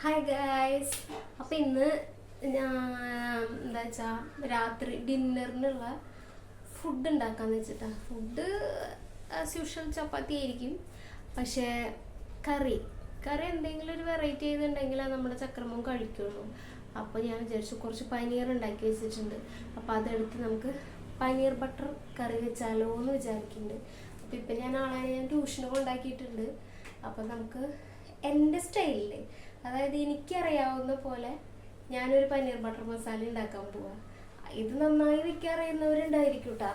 Hi guys അപ്പം ഇന്ന് ഞാൻ എന്താ വെച്ചാൽ രാത്രി ഡിന്നറിനുള്ള ഫുഡ് ഉണ്ടാക്കാന്ന് വെച്ചിട്ടാണ് ഫുഡ് ആസ് യൂഷ്വൽ ചപ്പാത്തി ആയിരിക്കും. പക്ഷേ കറി. കറി എന്തെങ്കിലും ഒരു വെറൈറ്റി ചെയ്തിട്ടുണ്ടെങ്കിൽ നമ്മുടെ ചക്രമം കഴിക്കുള്ളൂ. അപ്പോൾ ഞാൻ വിചാരിച്ചു കുറച്ച് പനീർ ഉണ്ടാക്കി വെച്ചിട്ടുണ്ട്. അപ്പോൾ അതെടുത്ത് നമുക്ക് പനീർ ബട്ടർ കറി വെച്ചാലോ എന്ന് വിചാരിക്കുന്നുണ്ട്. അപ്പോൾ ഇപ്പം ഞാൻ ആളെ ഞാൻ ട്യൂഷന് കൊണ്ടാക്കിയിട്ടുണ്ട് അപ്പോൾ നമുക്ക് എന്റെ സ്റ്റൈലിൽ അതായത് എനിക്കറിയാവുന്ന പോലെ ഞാനൊരു പനീർ ബട്ടർ മസാല ഉണ്ടാക്കാൻ പോവാ. ഇത് നന്നായി വെക്കാൻ അറിയുന്നവരുണ്ടായിരിക്കും കേട്ടാ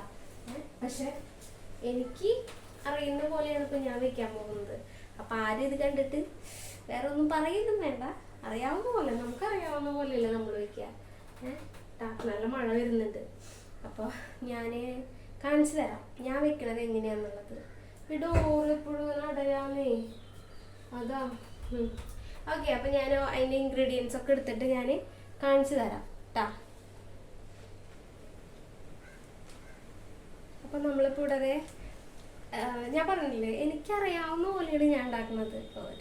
പക്ഷെ എനിക്ക് അറിയുന്ന പോലെയാണ് ഇപ്പൊ ഞാൻ വെക്കാൻ പോകുന്നത്. അപ്പൊ ആരും ഇത് കണ്ടിട്ട് വേറെ ഒന്നും പറയുന്നും വേണ്ട. അറിയാവുന്ന പോലെ നമുക്ക് അറിയാവുന്ന പോലെയല്ലേ നമ്മൾ വെക്കുക നല്ല മഴ വരുന്നുണ്ട്. അപ്പോൾ ഞാൻ കാണിച്ചു തരാം. ഞാൻ വെക്കണത് എങ്ങനെയാന്നുള്ളത്. ഇടോ ഡോറ് എപ്പോഴും അടയാന്നേ അതാ ഓക്കെ അപ്പൊ ഞാൻ അതിന്റെ ഇൻഗ്രീഡിയൻസ് ഒക്കെ എടുത്തിട്ട് ഞാൻ കാണിച്ചു തരാം ട്ടാ. അപ്പൊ നമ്മളിപ്പോ ഇവിടെ ഞാൻ പറഞ്ഞില്ലേ എനിക്കറിയാവുന്ന പോലെയാണ് ഞാൻ ഉണ്ടാക്കുന്നത്.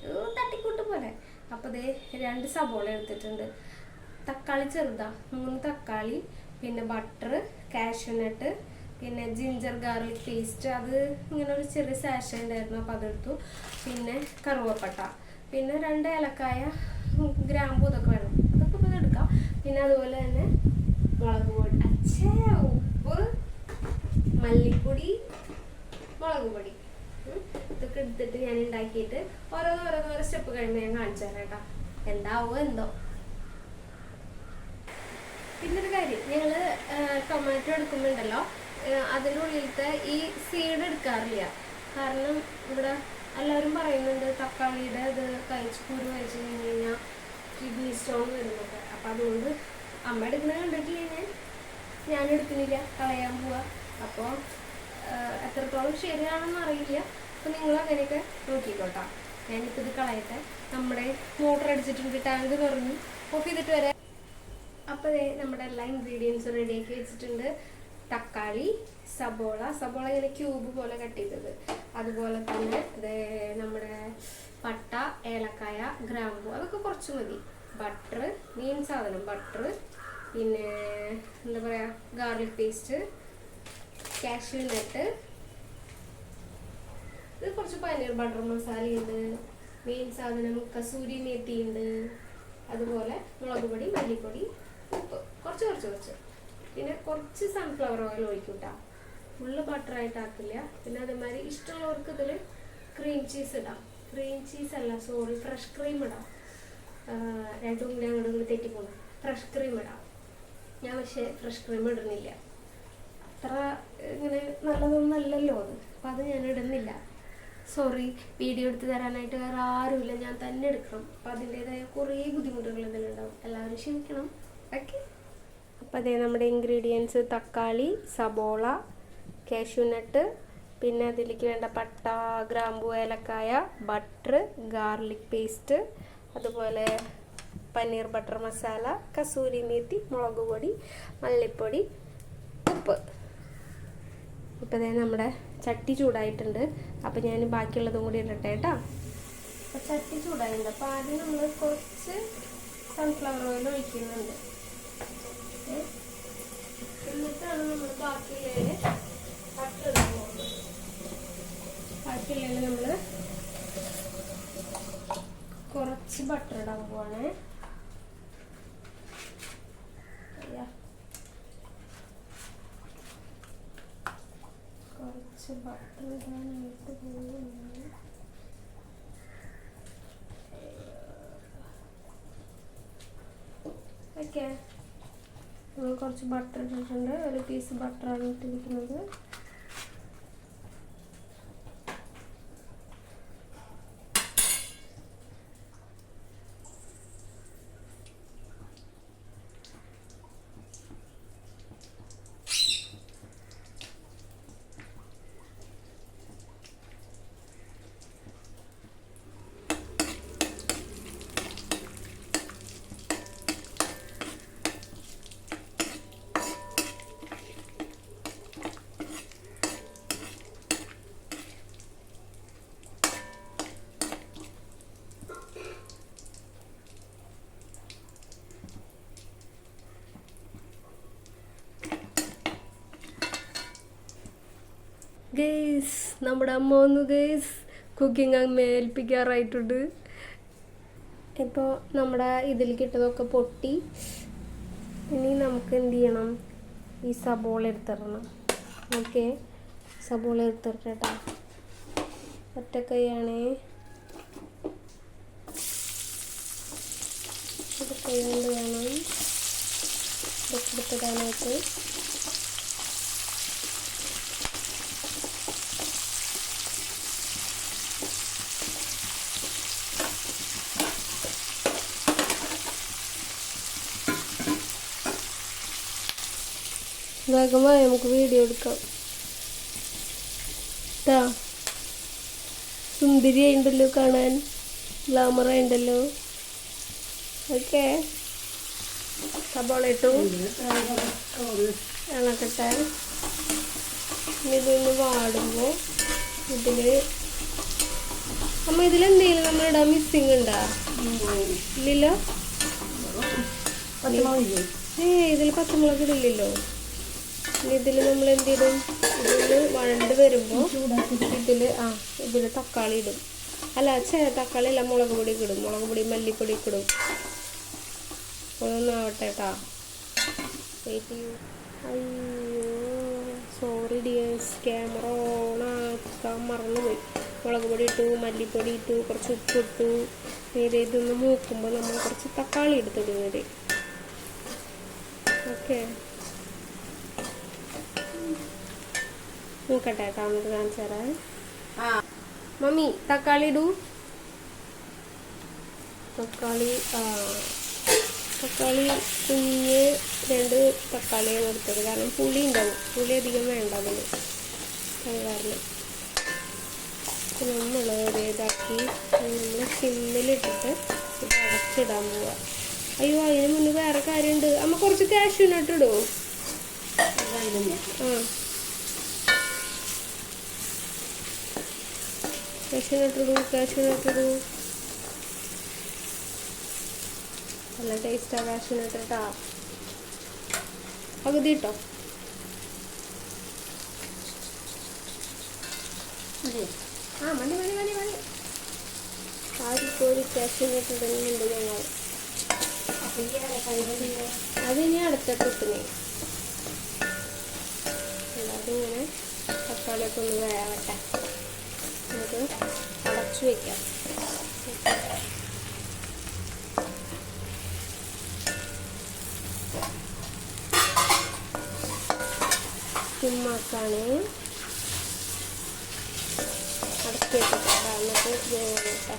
ഒരു തട്ടിക്കൂട്ട് പോലെ. അപ്പൊ ദേ രണ്ട് സബോള എടുത്തിട്ടുണ്ട്. തക്കാളി ചെറുതാ. മൂന്ന് തക്കാളി പിന്നെ ബട്ടർ കാഷ്യൂനട്ട് പിന്നെ ജിഞ്ചർ ഗാർലിക് പേസ്റ്റ് അത് ഇങ്ങനെ ഒരു ചെറിയ സാഷ ഉണ്ടായിരുന്നു അപ്പോൾ അതെടുത്തു. പിന്നെ കറുവപ്പട്ട. പിന്നെ രണ്ട് ഏലക്കായ ഗ്രാമ്പു ഇതൊക്കെ വേണം. അതൊക്കെ ഇപ്പോൾ എടുക്കാം. പിന്നെ അതുപോലെ തന്നെ മുളക് പൊടി. അച്ഛേ ഉപ്പ് മല്ലിപ്പൊടി മുളക് പൊടി. ഇതൊക്കെ എടുത്തിട്ട് ഞാൻ ഉണ്ടാക്കിയിട്ട് ഓരോന്ന് ഓരോ സ്റ്റെപ്പ് കഴിയുമ്പോൾ ഞാൻ കാണിച്ചു തരാം കേട്ടോ. എന്താവോ എന്തോ. പിന്നൊരു കാര്യം ഞങ്ങൾ ടൊമാറ്റോ എടുക്കുമ്പോണ്ടല്ലോ അതിന്റെ ഉള്ളിലത്തെ ഈ സീഡ് എടുക്കാറില്ല. കാരണം ഇവിടെ എല്ലാവരും പറയുന്നുണ്ട് തക്കാളിയുടെ കഴിച്ച് കുരു കഴിച്ച് കഴിഞ്ഞ് കഴിഞ്ഞാൽ കിഡ്നി സ്റ്റോൺ വരുന്നൊക്കെ അപ്പം അതുകൊണ്ട് അമ്മ എടുക്കുന്നത് കണ്ടിട്ടില്ല ഞാൻ? ഞാൻ എടുക്കുന്നില്ല കളയാൻ പോവാ. അപ്പോൾ എത്രത്തോളം ശരിയാണെന്ന് അറിയില്ല. അപ്പം നിങ്ങൾ അങ്ങനെയൊക്കെ നോക്കിക്കോട്ടാ. ഞാനിപ്പോൾ ഇത് കളയട്ടെ. നമ്മുടെ മോട്ടർ അടിച്ചിട്ടുണ്ട്. ടാങ്ക് തുറന്നു ഓഫ് ചെയ്തിട്ട് വരാം. അപ്പോൾ നമ്മുടെ എല്ലാ ഇൻഗ്രീഡിയൻസും റെഡിയാക്കി വെച്ചിട്ടുണ്ട്. തക്കാളി സബോള. സബോള ഇങ്ങനെ ക്യൂബ് പോലെ കട്ട് ചെയ്തത്. അതുപോലെ തന്നെ നമ്മുടെ പട്ട ഏലക്കായ ഗ്രാമ്പു അതൊക്കെ കുറച്ച് മതി. ബട്ടർ മെയിൻ സാധനം ബട്ടർ പിന്നെ എന്താ പറയുക ഗാർലിക് പേസ്റ്റ് കാഷ്യൂ നട്ട്. ഇത് കുറച്ച് പനീർ ബട്ടർ മസാലയുണ്ട്. മെയിൻ സാധനം കസൂരി മേത്തിയുണ്ട്. അതുപോലെ മുളക് പൊടി മല്ലിപ്പൊടി ഉപ്പ്. കുറച്ച് കുറച്ച് കുറച്ച്. പിന്നെ കുറച്ച് സൺഫ്ലവർ ഓയിൽ ഒഴിക്കൂട്ടാ. ഫുള്ള് ബട്ടറായിട്ട് ആക്കില്ല. പിന്നെ അതേമാതിരി ഇഷ്ടമുള്ളവർക്ക് ഇതിൽ ക്രീം ചീസ് ഇടാം. ക്രീം ചീസ് അല്ല സോറി ഫ്രഷ് ക്രീം ഇടാം. രണ്ടും കൂടി അങ്ങോട്ട് ഇങ്ങോട്ട് തെറ്റിപ്പോകും. ഫ്രഷ് ക്രീം ഇടാം. ഞാൻ പക്ഷേ ഫ്രഷ് ക്രീം ഇടുന്നില്ല. അത്ര ഇങ്ങനെ നല്ലതൊന്നും അല്ലല്ലോ അത്. അപ്പം അത് ഞാൻ ഇടുന്നില്ല. സോറി വീഡിയോ എടുത്ത് തരാനായിട്ട് വേറെ ആരുമില്ല. ഞാൻ തന്നെ എടുക്കണം. അപ്പം അതിന്റെതായ കുറേ ബുദ്ധിമുട്ടുകൾ ഇതിലുണ്ടാവും. എല്ലാവരും ക്ഷമിക്കണം. ഓക്കെ അപ്പം അതേ നമ്മുടെ ഇൻഗ്രീഡിയൻസ് തക്കാളി സബോള കാഷ്യൂനട്ട് പിന്നെ അതിലേക്ക് വേണ്ട പട്ട ഗ്രാമ്പു ഏലക്കായ ബട്ടർ ഗാർലിക് പേസ്റ്റ് അതുപോലെ പനീർ ബട്ടർ മസാല കസൂരി മേത്തി മുളക് പൊടി മല്ലിപ്പൊടി ഉപ്പ്. ഇപ്പം ദേ നമ്മുടെ ചട്ടി ചൂടായിട്ടുണ്ട്. അപ്പം ഞാൻ ബാക്കിയുള്ളതും കൂടി ഇടട്ടെ കേട്ടോ. അപ്പം ചട്ടി ചൂടായിട്ടുണ്ട്. അപ്പം ആദ്യം നമ്മൾ കുറച്ച് സൺഫ്ലവർ ഓയിൽ ഒഴിക്കുന്നുണ്ട്? എന്നിട്ടാണ് നമ്മൾ ബാക്കിയുള്ളതിൽ ബട്ടർ ഇടാൻ നമ്മൾ കുറച്ച് ബട്ടർ ഇടാൻ പോവാണ്. കുറച്ച് ബട്ടർ ഇടാനായിട്ട് പോകുന്നു ഓക്കെ. കുറച്ച് ബട്ടർ ഇട്ടിട്ടുണ്ട്. ഒരു പീസ് ബട്ടറാണ് ഇട്ടിരിക്കുന്നത്. നമ്മുടെ അമ്മ ഒന്ന് ഗേസ് കുക്കിംഗ് അങ്ങ് ഏൽപ്പിക്കാറായിട്ടുണ്ട് ഇപ്പോൾ നമ്മുടെ ഇതിൽ കിട്ടതൊക്കെ പൊട്ടി. ഇനി നമുക്ക് എന്ത് ചെയ്യണം? ഈ സബോള എടുത്തിടണം. ഓക്കെ സബോള എടുത്തിട്ടാ ഒറ്റക്കൈയാണേ ഇത് കൈ കൊണ്ട് വേണം. ഇതൊക്കെ എടുത്തിടാനായിട്ട്. വേഗമായി നമുക്ക് വീഡിയോ എടുക്കാം. ട്ടാ ഉണ്ടല്ലോ കാണാൻ ഗ്ലാമറായിട്ടുണ്ടല്ലോ ഓക്കെ. സബോള ഇട്ടു. ഇളക്കട്ടെ ഇതൊന്ന് വാടുമ്പോൾ ഇതിൽ അമ്മ ഇതിലെന്തെങ്കിലും നമ്മളിടാൻ മിസ്സിങ് ഉണ്ടാ? ഇല്ലല്ലോ? ഏ ഇതിൽ പച്ചമുളക് ഇടില്ലല്ലോ. ഇനി ഇതിൽ നമ്മൾ എന്ത് ഇടും ഇതിൽ വഴണ്ട് വരുമ്പോൾ ഇതിൽ ആ ഇതിൽ തക്കാളി ഇടും. അല്ല ചേ തക്കാളി അല്ല മുളക് പൊടി ഇടും. മുളക് പൊടി മല്ലിപ്പൊടി ഇടും. ഒന്നാവട്ടെ കേട്ടാ വെയിറ്റ് ചെയ്യൂ അയ്യോ സോറി ഡിയേഴ്സ് ക്യാമറ ഓണാക്കാൻ മറന്നുപോയി. മുളക് പൊടി ഇട്ടു മല്ലിപ്പൊടി ഇട്ടു കുറച്ച് ഉപ്പിട്ടു നേരെ ഇതൊന്ന് മൂക്കുമ്പോൾ നമ്മൾ കുറച്ച് തക്കാളി എടുത്തിടുന്നത് ഓക്കെ. നോക്കട്ടെ കേട്ടോ നമുക്ക് കാണിച്ചു തരാം. മമ്മി തക്കാളി ഇടൂ. തക്കാളി തക്കാളി കുഞ്ഞ് രണ്ട് തക്കാളിയാണ് എടുത്തത്. കാരണം പുളി ഉണ്ടാവും പുളി അധികം വേണ്ട അതിന്. അത് കാരണം നമ്മൾ ഇതാക്കി നമ്മൾ സിമ്മിലിട്ടിട്ട് ഇത് അടച്ചിടാൻ പോവാ. അയ്യോ അതിന് മുന്നേ വേറെ കാര്യമുണ്ട്. അമ്മ കുറച്ച് ക്യാഷ് ഇട്ടിടോ ആ. കാഷ്യൂനട്ടിടൂ കാഷ്യൂനട്ടിടൂ നല്ല ടേസ്റ്റാ കാഷ്യൂനട്ടിട്ടാ പകുതി ഇട്ടോ? ആ മതി മതി മതി മതി. ആർക്കും ഒരു കാഷ്യൂനട്ട് ഇടുന്നുണ്ട് ഞങ്ങൾ? അത് ഇനി അടുത്ത ട്രിപ്പിന് അതിങ്ങനെ തക്കാളിയൊക്കെ ഒന്ന് വേവട്ടെ. നമുക്ക് അടച്ചു വയ്ക്കാം ചുമ്മാക്കാണ്. അടച്ചു വെച്ചിട്ട് എന്നിട്ട് വേവട്ടെ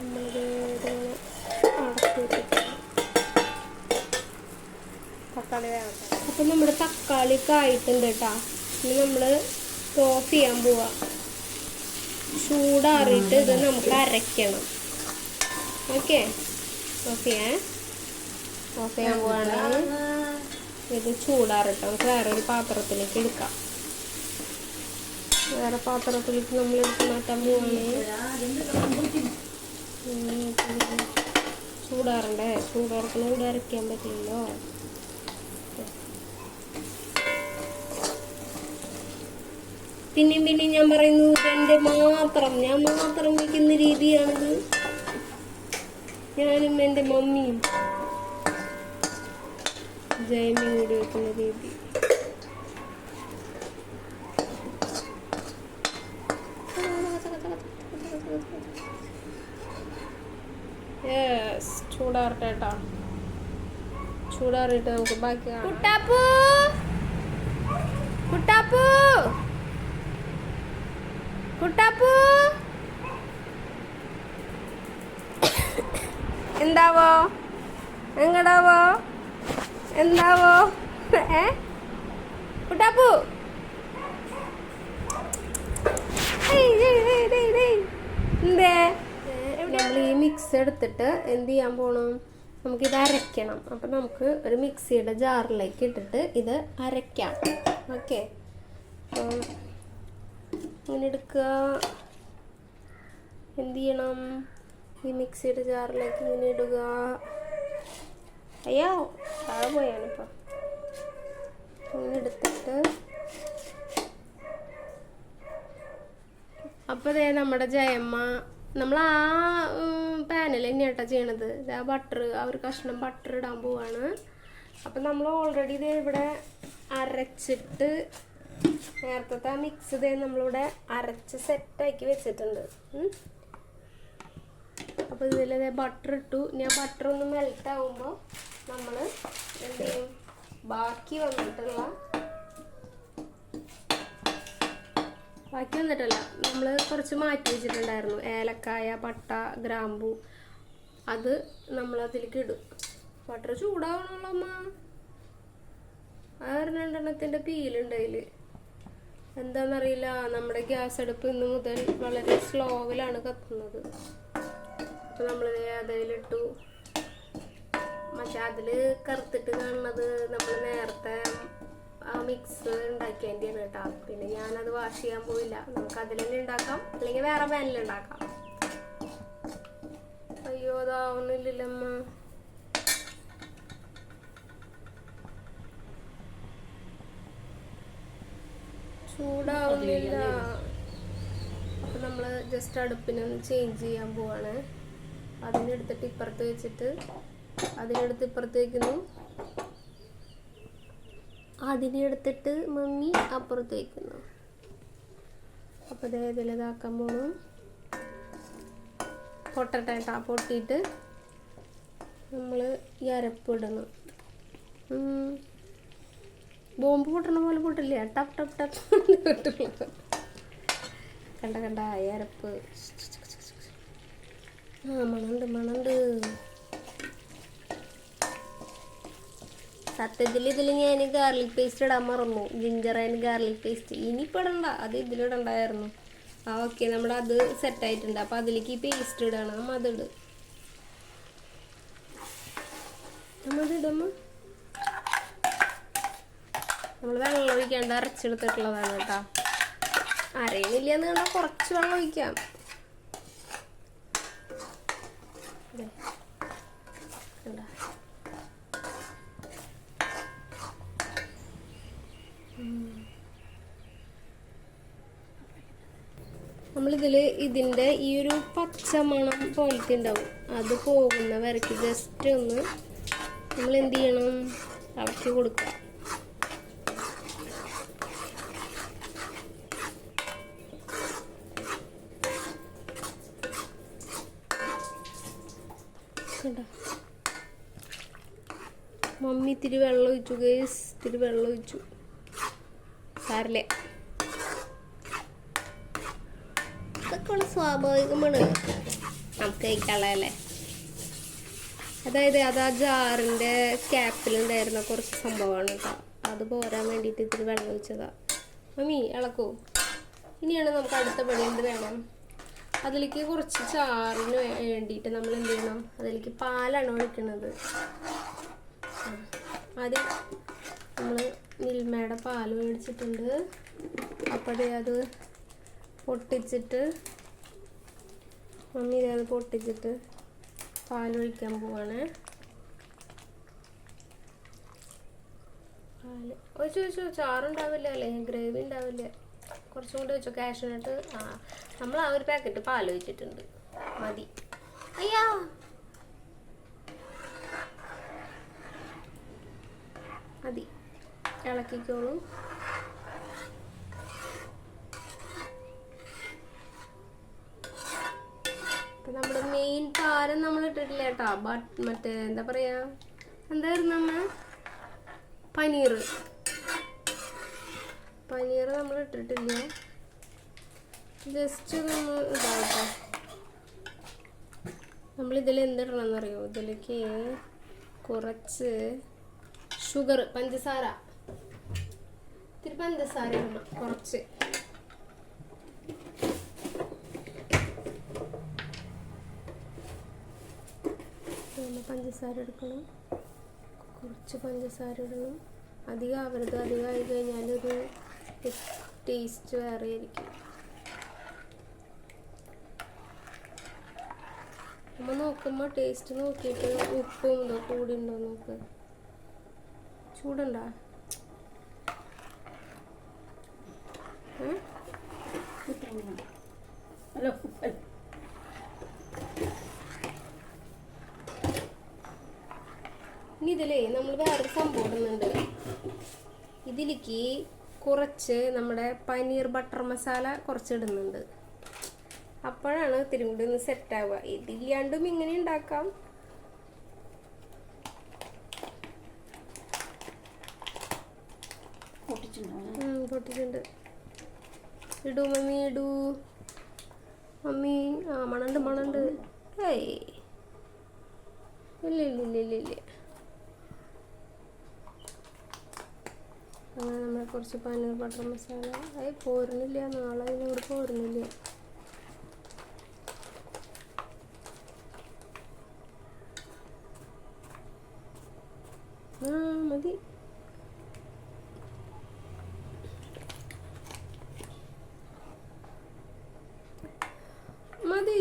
നമ്മളിത് ഇതിങ്ങനെ അടച്ചു വെച്ചിട്ട് തക്കാളി വേണം. അപ്പം നമ്മുടെ തക്കാളിയൊക്കെ ആയിട്ടുണ്ട് കേട്ടോ. ഇനി നമ്മൾ ഓഫ് ചെയ്യാൻ പോവാ. ചൂടാറിയിട്ട് ഇത് നമുക്ക് അരയ്ക്കണം. ഓക്കെ? ഓഫ് ചെയ്യാൻ ഓഫ് ഇത് ചൂടാറിട്ട് നമുക്ക് വേറെ ഒരു പാത്രത്തിലേക്ക് എടുക്കാം. വേറെ പാത്രത്തിലേക്ക് നമ്മൾ എടുത്ത് മാറ്റാൻ പോവാണ്. ചൂടാറണ്ടേ? ചൂടാറക്കണ കൂടെ പറ്റില്ലല്ലോ. പിന്നെയും പിന്നെയും ഞാൻ പറയുന്നു ഇതെന്റെ മാത്രം. ഞാൻ മാത്രം വയ്ക്കുന്ന രീതിയാണിത്. ഞാനും എന്റെ മമ്മിയും ജയമ്മയും കൂടി വെക്കുന്ന രീതി. ചൂടാറട്ടെ കേട്ടോ. ചൂടാറിയിട്ട് നമുക്ക് ബാക്കി കുട്ടാപ്പൂ! കുട്ടാപ്പൂ! കുട്ടാപ്പൂ. എന്താവോ? എങ്ങടാവോ? എന്താവോ? ഏ? കുട്ടാപ്പൂ. എന്തേ? നമ്മൾ ഈ മിക്സ് എടുത്തിട്ട് എന്ത് ചെയ്യാൻ പോണം? നമുക്കിത് അരയ്ക്കണം. അപ്പം നമുക്ക് ഒരു മിക്സിയുടെ ജാറിലേക്ക് ഇട്ടിട്ട് ഇത് അരയ്ക്കാം. ഓക്കെ ഇങ്ങനെ എടുക്കുക എന്ത് ചെയ്യണം? ഈ മിക്സിയുടെ ജാറിലേക്ക് ഇങ്ങനെ ഇടുക അയ്യോ താഴെ പോയാണിപ്പോൾ ഇങ്ങനെ എടുത്തിട്ട് അപ്പോൾ ദേ നമ്മുടെ ജയമ്മ നമ്മൾ ആ പാനൽ തന്നെയാട്ടോ ചെയ്യണത്. ആ ബട്ടർ ആ ഒരു കഷ്ണം ബട്ടർ ഇടാൻ പോവാണ്. അപ്പം നമ്മൾ ഓൾറെഡി ഇത് ഇവിടെ അരച്ചിട്ട് നേരത്തെ ആ മിക്സ് ഇതേ നമ്മളിവിടെ അരച്ച് സെറ്റാക്കി വെച്ചിട്ടുണ്ട്. അപ്പൊ അപ്പോൾ ഇതിൽ ബട്ടർ ഇട്ടു. ഇനി ആ ബട്ടർ ഒന്ന് മെൽറ്റ് ആകുമ്പോൾ നമ്മൾ എന്ത് ചെയ്യും? ബാക്കി വന്നിട്ടുള്ള ബാക്കി വന്നിട്ടല്ല നമ്മൾ കുറച്ച് മാറ്റി വെച്ചിട്ടുണ്ടായിരുന്നു. ഏലക്കായ പട്ട ഗ്രാമ്പു അത് നമ്മൾ അതിലേക്ക് ഇടും. ബട്ടർ ചൂടാവണമല്ലോ അമ്മ. ആ രണ്ടെണ്ണത്തിന്റെ പീലുണ്ട് എന്താണെന്നറിയില്ല നമ്മുടെ ഗ്യാസ് അടുപ്പ് ഇന്ന് മുതൽ വളരെ സ്ലോവിലാണ് കത്തുന്നത്. അപ്പോൾ നമ്മൾ അതിലിട്ടു. പക്ഷെ അതിൽ കറുത്തിട്ട് കാണുന്നത് നമ്മൾ നേരത്തെ ആ മിക്സ് ഉണ്ടാക്കിയതിന്റെയാണ് കേട്ടോ. പിന്നെ ഞാനത് വാഷ് ചെയ്യാൻ പോയില്ല. നമുക്ക് അതിൽ തന്നെ ഉണ്ടാക്കാം. അല്ലെങ്കിൽ വേറെ പാനിൽ ഉണ്ടാക്കാം. അയ്യോ അതാവുന്നില്ലമ്മ ചൂടാവുന്നില്ല. അപ്പൊ നമ്മൾ ജസ്റ്റ് അടുപ്പിനൊന്ന് ചേഞ്ച് ചെയ്യാൻ പോവാണ്. അതിനെടുത്തിട്ട് ഇപ്പുറത്ത് വെച്ചിട്ട് അതിനെടുത്ത് ഇപ്പുറത്ത് വെക്കുന്നു അതിനെ എടുത്തിട്ട് മമ്മി അപ്പുറത്ത് വയ്ക്കുന്നു അപ്പോൾ ഇതേ ഇതിൽ ഇതാക്കാൻ പോണു. പൊട്ടട്ടെ കേട്ടോ. പൊട്ടിയിട്ട് നമ്മൾ ഈ അരപ്പ് ഇടണം. ഉം. ബോംബ് പൊട്ടണ പോലെ പൊട്ടില്ല? ടപ്പ് ടപ്പ് പൊട്ടില്ല കണ്ട കണ്ട അയരപ്പ്. ആ മണണ്ട് മണണ്ട്. സത്യത്തിൽ ഇതിൽ ഞാൻ ഗാർലിക് പേസ്റ്റ് ഇടാൻ മറന്നു. ജിഞ്ചർ ആൻഡ് ഗാർലിക് പേസ്റ്റ് ഇനിയിപ്പോൾ ഇടണ്ട. അത് ഇതിലിടണ്ടായിരുന്നു ആ ഓക്കെ നമ്മുടെ അത് സെറ്റ് ആയിട്ടുണ്ട്. അപ്പോൾ അതിലേക്ക് ഈ പേസ്റ്റ് ഇടണം. അമ്മ അതിട് നമ്മൾ ഇടമ്മ നമ്മൾ വെള്ളം ഒഴിക്കാണ്ട് അരച്ചെടുത്തിട്ടുള്ളതാണ് കേട്ടോ. അരയുന്നില്ല എന്ന് കണ്ടാൽ കുറച്ച് വെള്ളം ഒഴിക്കാം? നമ്മളിതിൽ ഇതിന്റെ ഈ ഒരു പച്ചമണം പോലത്തെ ഉണ്ടാവും അത് പോകുന്ന വരയ്ക്ക് ജസ്റ്റ് ഒന്ന് നമ്മൾ എന്ത് ചെയ്യണം? ഇളക്കി കൊടുക്കുക കണ്ടോ മമ്മി ഇത്തിരി വെള്ളം ഒഴിച്ചു ഗേസ് ഇത്തിരി വെള്ളം ഒഴിച്ചു. സാറില്ലേ അതൊക്കെ ഉള്ള സ്വാഭാവികമാണ്. നമുക്ക് കഴിക്കാനുള്ളതല്ലേ? അതായത് അത് ആ ജാറിന്റെ ക്യാപ്പിലുണ്ടായിരുന്ന കുറച്ച് സംഭവമാണ് കേട്ടോ. അത് പോരാൻ വേണ്ടിയിട്ട് ഇത്തിരി വെള്ളം ഒഴിച്ചതാ. മമ്മി ഇളക്കൂ. ഇനിയാണ് നമുക്ക് അടുത്ത പണി എന്ത് വേണം? അതിലേക്ക് കുറച്ച് ചാറിന് വേണ്ടിയിട്ട് നമ്മൾ എന്ത് ചെയ്യണം? അതിലേക്ക് പാലാണ് ഒഴിക്കുന്നത് ആദ്യം നമ്മൾ മിൽമയുടെ പാൽ മേടിച്ചിട്ടുണ്ട്. അപ്പോഴേ അത് പൊട്ടിച്ചിട്ട് മമ്മി അത് പൊട്ടിച്ചിട്ട് പാലൊഴിക്കാൻ പോവാണ്. പാൽ. ഒഴിച്ചു ഒഴിച്ചു ചാറുണ്ടാവില്ല അല്ലേ? ഗ്രേവി ഉണ്ടാവില്ല. കുറച്ചും കൂടി വെച്ചോ ക്യാഷിനായിട്ട് ആ. നമ്മൾ ആ ഒരു പാക്കറ്റ് പാൽ ഒഴിച്ചിട്ടുണ്ട്. മതി. അയ്യാ മതി ഇളക്കിക്കോളൂ. നമ്മുടെ മെയിൻ താരം നമ്മൾ ഇട്ടിട്ടില്ല കേട്ടോ. ബട്ട് മറ്റേ എന്താ പറയാ? എന്തായിരുന്നു നമ്മ പനീർ. പനീർ നമ്മൾ ഇട്ടിട്ടില്ല. ജസ്റ്റ് നമ്മൾ ഇതാവട്ടെ. നമ്മൾ ഇതിൽ എന്തിടണമെന്നറിയോ? ഇതിലേക്ക് കുറച്ച് ഷുഗർ പഞ്ചസാര. ഇത്തിരി പഞ്ചസാര ഇടണം കുറച്ച്. പഞ്ചസാര എടുക്കണം. കുറച്ച് പഞ്ചസാര ഇടണം. അധികം ആവരുത് അധികമായി ആയി കഴിഞ്ഞാലൊരു ടേസ്റ്റ് വേറെ ആയിരിക്കും. നമ്മൾ നോക്കുമ്പോൾ ടേസ്റ്റ് നോക്കിയിട്ട് ഉപ്പും കൂടി ഉണ്ടോ നോക്ക്. ചൂടുണ്ടോ ഹലോ ഇനി ഇതിലേ നമ്മൾ വേറൊരു സംഭവം ഇടുന്നുണ്ട് ഇതിലേക്ക് കുറച്ച് നമ്മുടെ പനീർ ബട്ടർ മസാല കുറച്ച് ഇടുന്നുണ്ട് അപ്പോഴാണ് ഇത്തിരി കൂടി ഒന്ന് സെറ്റാവുക ഇതില്ലാണ്ടും ഇങ്ങനെ ഉണ്ടാക്കാം. പൊട്ടിച്ചിട്ടുണ്ട്. ഇടൂ മമ്മി ഇടൂ. മമ്മി ആ മണണ്ട് മണണ്ട്. ഏയ്. ഇല്ല ഇല്ല ഇല്ല ഇല്ല ഇല്ല. അങ്ങനെ കുറച്ച് പനീർ ബട്ടർ മസാല. അത് പോരുന്നില്ല. നാളെ അതിനോട് പോരുന്നില്ല. ആ മതി. മതി.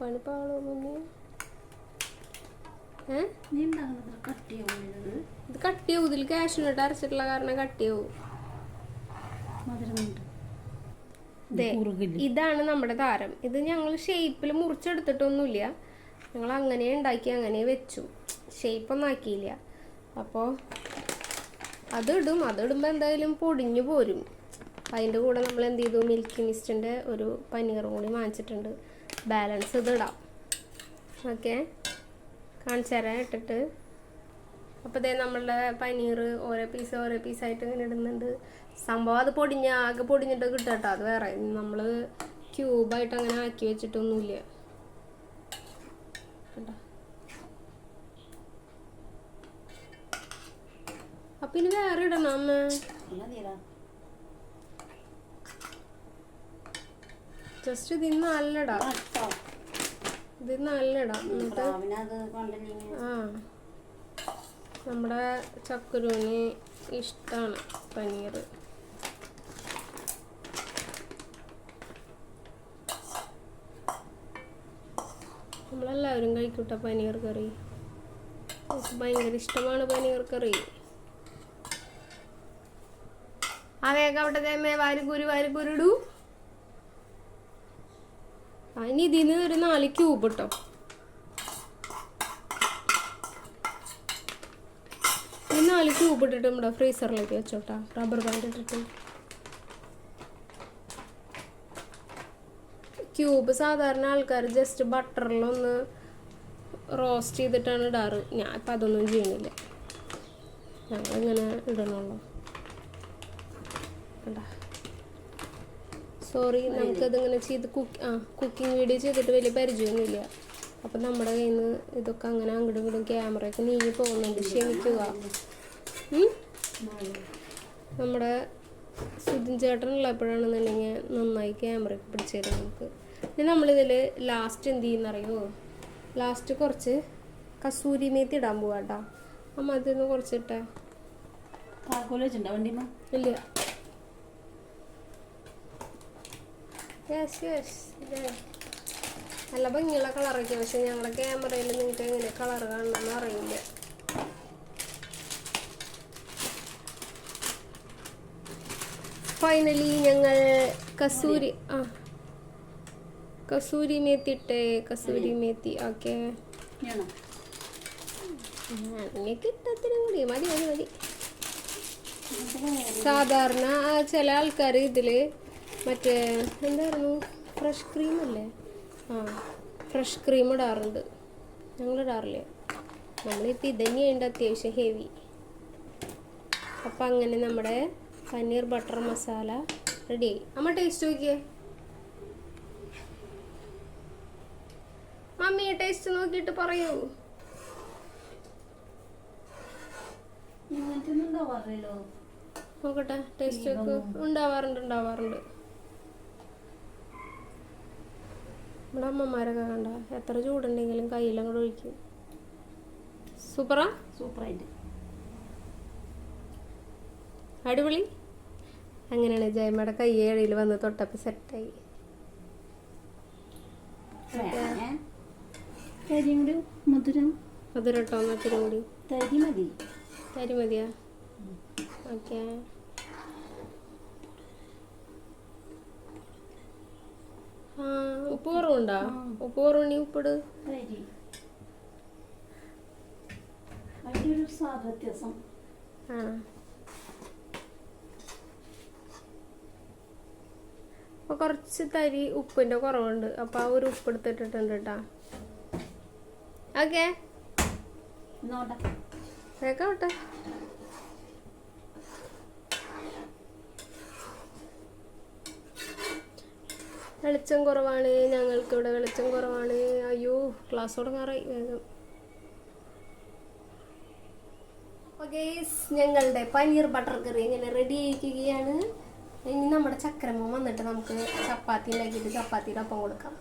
പണിപ്പാളോ മുന്നേ ഏ? ഇത് കട്ടിയാവും. ഇതിൽ ക്യാഷിനിട്ട് അരച്ചിട്ടുള്ള കാരണം കട്ടിയാവും. ഇതാണ് നമ്മുടെ താരം. ഇത് ഞങ്ങൾ ഷേപ്പിൽ മുറിച്ചെടുത്തിട്ടൊന്നുമില്ല. ഞങ്ങൾ അങ്ങനെ ഉണ്ടാക്കി അങ്ങനെ വെച്ചു. ഷേപ്പ് ഷേപ്പൊന്നും ആക്കിയില്ല. അപ്പോൾ അതിടും. അതിടുമ്പോൾ എന്തായാലും പൊടിഞ്ഞു പോരും. അതിന്റെ കൂടെ നമ്മൾ എന്ത് ചെയ്തു? മിൽക്ക് മിസ്റ്റിന്റെ ഒരു പനീറും കൂടി വാങ്ങിച്ചിട്ടുണ്ട്. ബാലൻസ് ഇതിടാം. ഓക്കെ കാണിച്ചു തരാം ഇട്ടിട്ട് അപ്പോൾ ഇതേ നമ്മളുടെ പനീർ ഓരോ പീസ് ഓരോ പീസ് പീസായിട്ട് ഇങ്ങനെ ഇടുന്നുണ്ട്. സംഭവം അത് പൊടിഞ്ഞ ആകെ പൊടിഞ്ഞിട്ട് കിട്ടട്ടോ അത് വേറെ. നമ്മൾ ക്യൂബായിട്ട് അങ്ങനെ ആക്കി വെച്ചിട്ടൊന്നുമില്ല? അപ്പൊ ഇനി വേറെ ഇടണം അമ്മ? ജസ്റ്റ് ഇതിൽ നല്ലടാം. കേട്ടോ നല്ലടാ എന്നിട്ട് ആ. നമ്മുടെ ചക്കുരുവിന് ഇഷ്ടമാണ് പനീർ. നമ്മളെല്ലാവരും കഴിക്കൂട്ട പനീർ കറി. എനിക്ക് ഭയങ്കര ഇഷ്ടമാണ് പനീർ കറി. ആ വേഗം അവിടെ വാരി കുരു വാരി ആ ഇനി നിന്ന് ഒരു നാല് ക്യൂബ് ഇട്ടോ ഈ നാല് ക്യൂബ് ഇട്ടിട്ട് നമ്മുടെ ഫ്രീസറിലേക്ക് വെച്ചോട്ടാ. റബ്ബർ ബാൻഡ് ഇട്ടിട്ട്. ക്യൂബ് സാധാരണ ആൾക്കാർ ജസ്റ്റ് ബട്ടറിലൊന്ന് റോസ്റ്റ് ചെയ്തിട്ടാണ് ഇടാറ്. ഞാൻ ഇപ്പം അതൊന്നും ചെയ്യണില്ല ഞങ്ങളിങ്ങനെ ഇടണുള്ളൂ. കണ്ടാ? സോറി നമുക്കതിങ്ങനെ ചെയ്ത് കുക്ക് ആ കുക്കിംഗ് വീഡിയോ ചെയ്തിട്ട് വലിയ പരിചയമൊന്നുമില്ല. അപ്പം നമ്മുടെ കയ്യിൽ നിന്ന് ഇതൊക്കെ അങ്ങനെ അങ്ങോട്ടും ഇങ്ങോട്ടും ക്യാമറയൊക്കെ നീങ്ങി പോകുന്നുണ്ട്. ക്ഷമിക്കുക? നമ്മുടെ സുധിൻ ചേട്ടനുള്ളപ്പോഴാണെന്നുണ്ടെങ്കിൽ നന്നായി ക്യാമറയൊക്കെ പിടിച്ചു തരും നമുക്ക്. ഇനി നമ്മളിതിൽ ലാസ്റ്റ് എന്ത് ചെയ്യുന്നറിയോ? ലാസ്റ്റ് കുറച്ച് കസൂരി മേത്തി ഇടാൻ പോവാട്ടോ അമ്മ അതിന്ന് കുറച്ചിട്ടേ. താക്കോൽ വെച്ചിട്ടുണ്ടോ ഇല്ല. യെസ് യെസ് നല്ല ഭംഗിയുള്ള കളറൊക്കെ പക്ഷെ ഞങ്ങളുടെ ക്യാമറയിൽ നിങ്ങൾക്ക് എങ്ങനെ കളർ കാണണമെന്ന് അറിയില്ല. ഫൈനലി ഞങ്ങൾ കസൂരി ആ. കസൂരി മേത്തി ഇട്ടേ കസൂരി മേത്തി ഓക്കെ ഇട്ടത്തിനും കൂടി മതി മതി മതി. സാധാരണ ചില ആൾക്കാർ ഇതിൽ മറ്റേ എന്തായിരുന്നു? ഫ്രഷ് ക്രീം അല്ലേ? ആ ഫ്രഷ് ക്രീം ഇടാറുണ്ട്. ഞങ്ങൾ ഇടാറില്ല നമ്മളിപ്പോൾ ഇതന്നെയുണ്ട് അത്യാവശ്യം ഹെവി അപ്പം അങ്ങനെ നമ്മുടെ പനീർ ബട്ടർ മസാല റെഡിയായി അമ്മ ടേസ്റ്റ് നോക്കിയേ. മമ്മി ടേസ്റ്റ് നോക്കിയിട്ട് പറയൂ. നോക്കട്ടെ ടേസ്റ്റ് ഉണ്ടാവാറുണ്ട് ഉണ്ടാവാറുണ്ട്. നമ്മുടെ അമ്മമാരൊക്കെ കണ്ട എത്ര ചൂടുണ്ടെങ്കിലും കയ്യിലങ്ങോട്ട് ഒഴിക്കും. സൂപ്പറാ? സൂപ്പറായിട്ട്. അടിപൊളി? അങ്ങനെയാണ് ജയമയുടെ കൈ ഏഴിയിൽ വന്ന് തൊട്ടപ്പോൾ സെറ്റായി. മധുരം. കൂടി മധുരം മറ്റൊരു കൂടി. തരി മതി. തരി മതിയാ? ഓക്കെ. ഉപ്പ് കുറവുണ്ടോ? ഉപ്പ് കുറവുണ്ടി ഉപ്പിട്. വ്യത്യാസം. ആ. അപ്പോൾ കുറച്ച് തരി ഉപ്പിന്റെ കുറവുണ്ട്. അപ്പോൾ ആ ഒരു ഉപ്പ് എടുത്തിട്ടിട്ടുണ്ട് കേട്ടോ ഓക്കെ. നോട്ടെ കേക്കോട്ടെ. വെളിച്ചം കുറവാണ് ഞങ്ങൾക്ക് ഇവിടെ വെളിച്ചം കുറവാണ്. അയ്യോ ക്ലാസ് തുടങ്ങാറായി വേഗം. ഞങ്ങളുടെ പനീർ ബട്ടർ കറി ഇങ്ങനെ റെഡി ആയിരിക്കുകയാണ്. ഇനി നമ്മുടെ ചക്രമ വന്നിട്ട് നമുക്ക് ചപ്പാത്തി ഉണ്ടാക്കിയിട്ട് ചപ്പാത്തിയുടെ ഒപ്പം കൊടുക്കാം.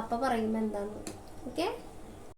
അപ്പം പറയും എന്താന്ന്. ഓക്കെ